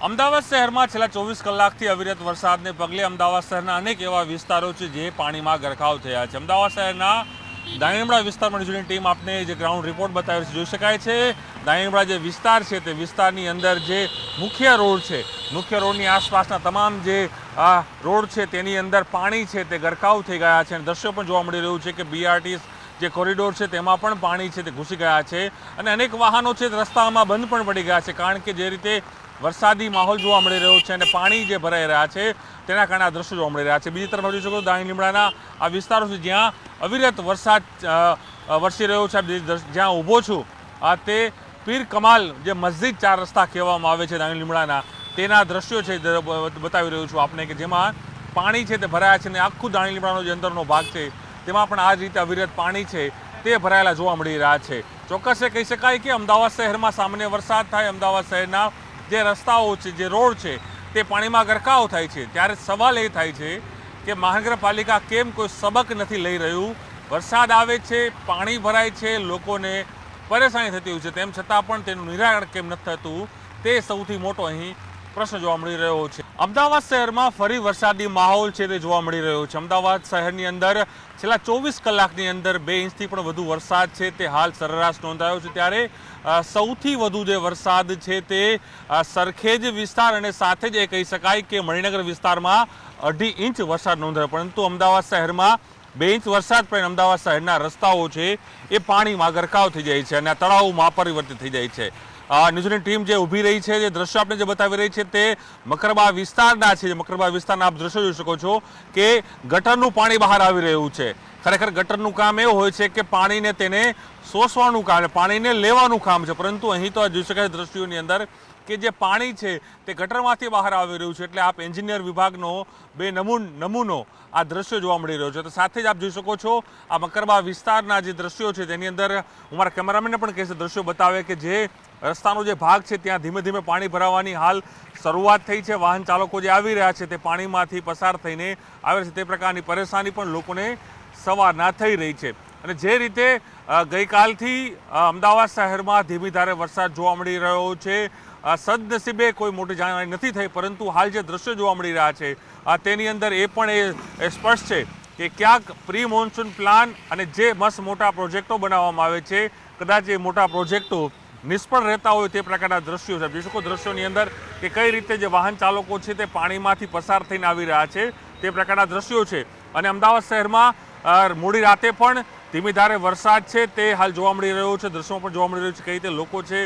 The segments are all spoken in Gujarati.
અમદાવાદ શહેરમાં છેલ્લા ચોવીસ કલાકથી અવિરત વરસાદને પગલે અમદાવાદ શહેરના અનેક એવા વિસ્તારો છે જે પાણીમાં ગરકાવ થયા છે. અમદાવાદ શહેરના દાણીમડા વિસ્તારમાં ન્યૂઝની ટીમ આપને જે ગ્રાઉન્ડ રિપોર્ટ બતાવ્યો છે, જોઈ શકાય છે. દાણીમડા જે વિસ્તાર છે તે વિસ્તારની અંદર જે મુખ્ય રોડ છે, મુખ્ય રોડની આસપાસના તમામ જે આ રોડ છે તેની અંદર પાણી છે તે ગરકાવ થઈ ગયા છે. અને દ્રશ્યો પણ જોવા મળી રહ્યું છે કે બીઆરટી જે કોરિડોર છે તેમાં પણ પાણી છે તે ઘૂસી ગયા છે. અને અનેક વાહનો છે રસ્તામાં બંધ પણ પડી ગયા છે. કારણ કે જે રીતે વરસાદી માહોલ જોવા મળી રહ્યો છે અને પાણી જે ભરાઈ રહ્યા છે, તેના કારણે આ દ્રશ્યો જોવા મળી રહ્યા છે. બીજી તરફ જોઈ શકો દાણી લીમડાના આ વિસ્તારો છે જ્યાં અવિરત વરસાદ વરસી રહ્યો છે. જ્યાં ઊભો છું, આ તે પીર કમાલ જે મસ્જિદ ચાર રસ્તા કહેવામાં આવે છે દાણી લીમડાના, તેના દ્રશ્યો છે બતાવી રહ્યું છું આપને કે જેમાં પાણી છે તે ભરાયા છે અને આખું દાણી લીમડાનો જે અંદરનો ભાગ છે, તેમાં પણ આ જ રીતે અવિરત પાણી છે તે ભરાયેલા જોવા મળી રહ્યા છે. ચોક્કસ એ કહી શકાય કે અમદાવાદ શહેરમાં સામાન્ય વરસાદ થાય, અમદાવાદ શહેરના જે રસ્તાઓ છે, જે રોડ છે, તે પાણીમાં ગરકાવ થાય છે. ત્યારે સવાલ એ થાય છે કે મહાનગરપાલિકા કેમ કોઈ સબક નથી લઈ રહ્યું? વરસાદ આવે છે, પાણી ભરાય છે, લોકોને પરેશાની થતી હોય છે. તેમ છતાં પણ તેનું નિરાકરણ કેમ નથી થતું? તે સૌથી મોટો અહીં પ્રશ્ન જોવા મળી રહ્યો છે. અમદાવાદ શહેરમાં ફરી વરસાદી માહોલ છે તે જોવા મળી રહ્યો છે. અમદાવાદ શહેરની અંદર છેલ્લા ચોવીસ કલાકની અંદર બે ઇંચથી પણ વધુ વરસાદ છે. તે હાલ સરેરાશ નોંધાયો છે. ત્યારે સૌથી વધુ જે વરસાદ છે તે સરખેજ વિસ્તાર અને સાથે જ એ કહી શકાય કે મણિનગર વિસ્તારમાં અઢી ઇંચ વરસાદ નોંધાયો. પરંતુ અમદાવાદ શહેરમાં બે ઇંચ વરસાદ પણ અમદાવાદ શહેરના રસ્તાઓ છે એ પાણીમાં ગરકાવ થઈ જાય છે અને તળાવમાં પરિવર્તિત થઈ જાય છે. આ ન્યૂઝની ટીમ જે ઊભી રહી છે, જે દ્રશ્યો આપણે જે બતાવી રહી છે તે મકરબા વિસ્તારના છે. મકરબા વિસ્તારના આપ દ્રશ્યો જોઈ શકો છો કે ગટરનું પાણી બહાર આવી રહ્યું છે. ખરેખર ગટરનું કામ એવું હોય છે કે પાણીને તેને શોષવાનું કામ, પાણીને લેવાનું કામ છે. પરંતુ અહીં તો જોઈ શકાય દ્રશ્યોની અંદર કે જે પાણી છે તે ગટરમાંથી બહાર આવી રહ્યું છે એટલે આપ એન્જિનિયર વિભાગનો બે નમૂન નમૂનો આ દ્રશ્યો જોવા મળી રહ્યો છે. તો સાથે જ આપ જોઈ શકો છો, આ મકરબા વિસ્તારના જે દ્રશ્યો છે તેની અંદર હું મારા કેમેરામેનને પણ કહેશે, દ્રશ્યો બતાવે કે જે રસ્તાનો જે ભાગ છે ત્યાં ધીમે ધીમે પાણી ભરાવાની હાલ શરૂઆત થઈ છે. વાહન ચાલકો જે આવી રહ્યા છે તે પાણીમાંથી પસાર થઈને આવે છે. તે પ્રકારની પરેશાની પણ લોકોને સવારના થઈ રહી છે. અને જે રીતે ગઈકાલથી અમદાવાદ શહેરમાં ધીમી ધારે વરસાદ જોવા મળી રહ્યો છે. સદનસીબે કોઈ મોટી જાનહાની નથી થઈ, પરંતુ હાલ જે દ્રશ્યો જોવા મળી રહ્યા છે તેની અંદર એ પણ એ સ્પષ્ટ છે કે ક્યાંક પ્રી મોન્સૂન પ્લાન અને જે મસ્ત મોટા પ્રોજેક્ટો બનાવવામાં આવે છે, કદાચ એ મોટા પ્રોજેક્ટો નિષ્ફળ રહેતા હોય તે પ્રકારના દ્રશ્યો છે. જોઈ શકો દ્રશ્યોની અંદર કે કઈ રીતે જે વાહન ચાલકો છે તે પાણીમાંથી પસાર થઈને આવી રહ્યા છે, તે પ્રકારના દ્રશ્યો છે. અને અમદાવાદ શહેરમાં મોડી રાતે પણ ધીમી ધારે વરસાદ છે, તે હાલ જોવા મળી રહ્યો છે દ્રશ્યો પણ જોવા મળી રહ્યું છે કઈ રીતે લોકો છે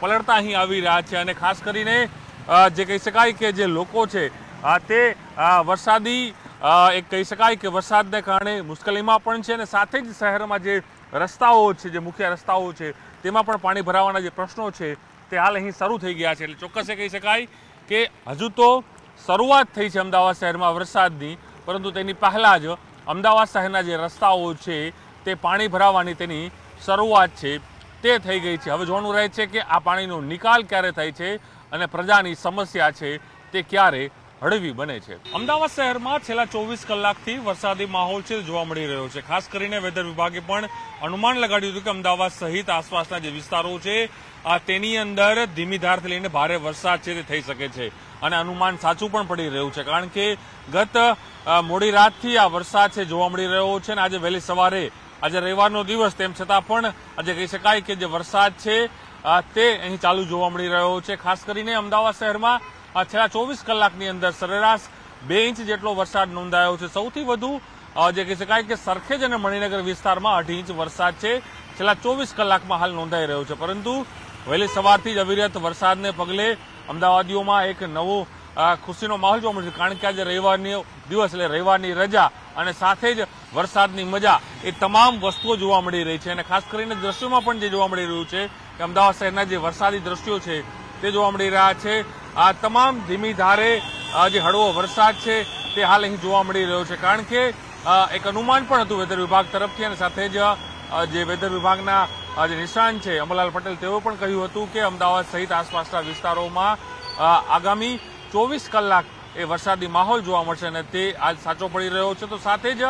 પલળતા અહીં આવી રહ્યા છે અને ખાસ કરીને જે કહી શકાય કે જે લોકો છે તે વરસાદી એક કહી શકાય કે વરસાદને કારણે મુશ્કેલીમાં પણ છે અને સાથે જ શહેરમાં જે રસ્તાઓ છે, જે મુખ્ય રસ્તાઓ છે, તેમાં પણ પાણી ભરાવાના જે પ્રશ્નો છે, તે હાલ અહીં શરૂ થઈ ગયા છે. એટલે ચોક્કસ કહી શકાય કે હજુ તો શરૂઆત થઈ છે અમદાવાદ શહેરમાં વરસાદની, પરંતુ તેની પહેલાં જ અમદાવાદ શહેરના જે રસ્તાઓ છે તે પાણી ભરાવાની તેની શરૂઆત છે. તે થઈ ગઈ છે. હવે જોવાનું રહે છે કે આ પાણીનો નિકાલ ક્યારે થાય છે અને પ્રજાની સમસ્યા છે તે ક્યારે હળવી બને છે. અમદાવાદ શહેરમાં છેલ્લા ચોવીસ કલાકથી વરસાદી માહોલ છે જોવા મળી રહ્યો છે. ખાસ કરીને વેધર વિભાગે પણ અનુમાન લગાડ્યું હતું કે અમદાવાદ સહિત આસપાસના જે વિસ્તારો છે તેની અંદર ધીમી ધારથી લઈને ભારે વરસાદ છે તે થઈ શકે છે અને અનુમાન સાચું પણ પડી રહ્યું છે. કારણ કે ગત મોડી રાતથી આ વરસાદ છે જોવા મળી રહ્યો છે અને આજે વહેલી સવારે આજે રવિવારનો દિવસ, તેમ છતાં પણ આજે કહી શકાય કે જે વરસાદ છે તે અહીં ચાલુ જોવા મળી રહ્યો છે. ખાસ કરીને અમદાવાદ શહેરમાં છેલ્લા ચોવીસ કલાકની અંદર સરેરાશ બે ઇંચ જેટલો વરસાદ નોંધાયો છે. સૌથી વધુ જે કહી શકાય કે સરખેજ અને મણિનગર વિસ્તારમાં અઢી ઇંચ વરસાદ છે. છેલ્લા ચોવીસ કલાકમાં હાલ નોંધાઈ રહ્યો છે. પરંતુ વહેલી સવારથી જ અવિરત વરસાદને પગલે અમદાવાદીઓમાં એક નવો ખુશીનો માહોલ જોવા મળશે કારણ કે આજે રવિવારની દિવસ એટલે રવિવારની રજા. અને સાથે જ વરસાદની મજા એ તમામ વસ્તુઓ જોવા મળી રહી છે. અને ખાસ કરીને દ્રશ્યોમાં પણ જે જોવા મળી રહ્યું છે કે અમદાવાદ શહેરના જે વરસાદી દ્રશ્યો છે તે જોવા મળી રહ્યા છે. આ તમામ ધીમી ધારે જે હળવો વરસાદ છે તે હાલ અહીં જોવા મળી રહ્યો છે. કારણ કે એક અનુમાન પણ હતું વેધર વિભાગ તરફથી અને સાથે જ જે વેધર વિભાગના જે નિષ્ણાંત છે, અમલાલ પટેલ તેઓ પણ કહ્યું હતું કે અમદાવાદ સહિત આસપાસના વિસ્તારોમાં આગામી ચોવીસ કલાક એ વરસાદી માહોલ જોવા મળશે અને તે આજ સાચો પડી રહ્યો છે. તો સાથે જ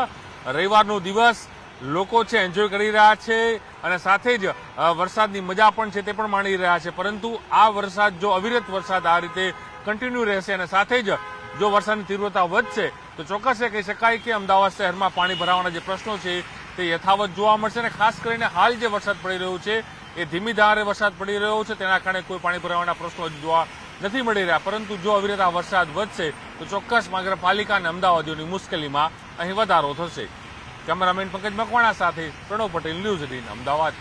રવિવારનો દિવસ લોકો છે એન્જોય કરી રહ્યા છે અને સાથે જ વરસાદની મજા પણ છે તે પણ માણી રહ્યા છે. પરંતુ આ વરસાદ, જો અવિરત વરસાદ આ રીતે કન્ટિન્યુ રહેશે અને સાથે જ જો વરસાદની તીવ્રતા વધશે, તો ચોક્કસ એ કહી શકાય કે અમદાવાદ શહેરમાં પાણી ભરાવાના જે પ્રશ્નો છે તે યથાવત જોવા મળશે અને ખાસ કરીને હાલ જે વરસાદ પડી રહ્યો છે, એ ધીમી ધારે વરસાદ પડી રહ્યો છે. તેના કારણે કોઈ પાણી ભરાવાના પ્રશ્નો જોવા નથી મળી રહ્યા. પરંતુ જો અવિરત આ વરસાદ વધશે, તો ચોક્કસ મહાનગરપાલિકા અને અમદાવાદીઓની મુશ્કેલીમાં અહીં વધારો થશે. કેમેરામેન પંકજ મકવાણા સાથે પ્રણવ પટેલ, ન્યૂઝ એટીન, અમદાવાદ.